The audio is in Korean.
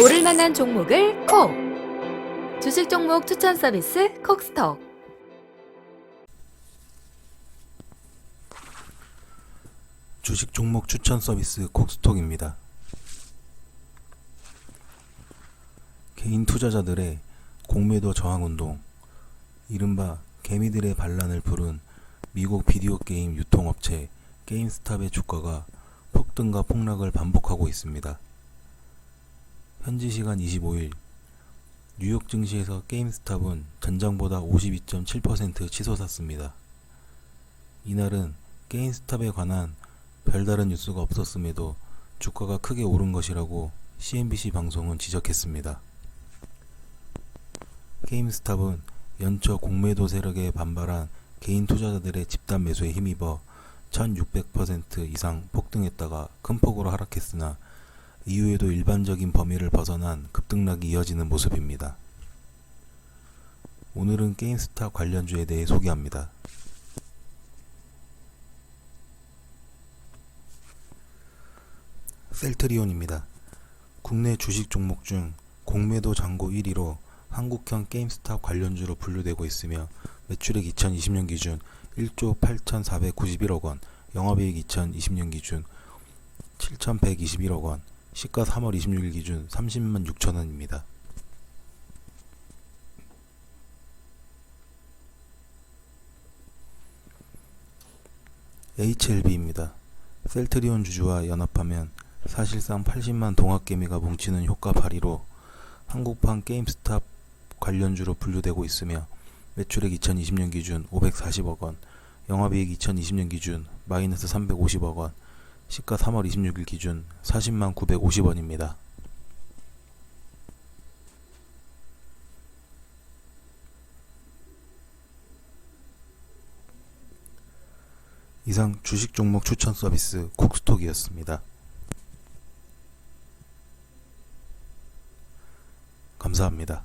오를 만한 종목을 콕! 주식 종목 추천 서비스 콕스톡. 주식 종목 추천 서비스 콕스톡입니다. 개인 투자자들의 공매도 저항 운동, 이른바 개미들의 반란을 부른 미국 비디오 게임 유통업체 게임스탑의 주가가 폭등과 폭락을 반복하고 있습니다. 현지 시간 25일 뉴욕 증시에서 게임스탑은 전장보다 52.7% 치솟았습니다. 이날은 게임스탑에 관한 별다른 뉴스가 없었음에도 주가가 크게 오른 것이라고 CNBC 방송은 지적했습니다. 게임스탑은 연초 공매도 세력에 반발한 개인 투자자들의 집단 매수에 힘입어 1600% 이상 폭등했다가 큰 폭으로 하락했으나 이후에도 일반적인 범위를 벗어난 급등락이 이어지는 모습입니다. 오늘은 게임스탑 관련주에 대해 소개합니다. 셀트리온입니다. 국내 주식 종목 중 공매도 잔고 1위로 한국형 게임스탑 관련주로 분류되고 있으며 매출액 2020년 기준 1조 8,491억 원, 영업이익 2020년 기준 7,121억 원, 시가 3월 26일 기준 30만 6천 원입니다. HLB입니다. 셀트리온 주주와 연합하면 사실상 80만 동학개미가 뭉치는 효과 발휘로 한국판 게임스탑 관련주로 분류되고 있으며 매출액 2020년 기준 540억 원, 영업이익 2020년 기준 마이너스 350억 원, 시가 3월 26일 기준 40만 950원입니다. 이상 주식 종목 추천 서비스 콕스톡이었습니다. 감사합니다.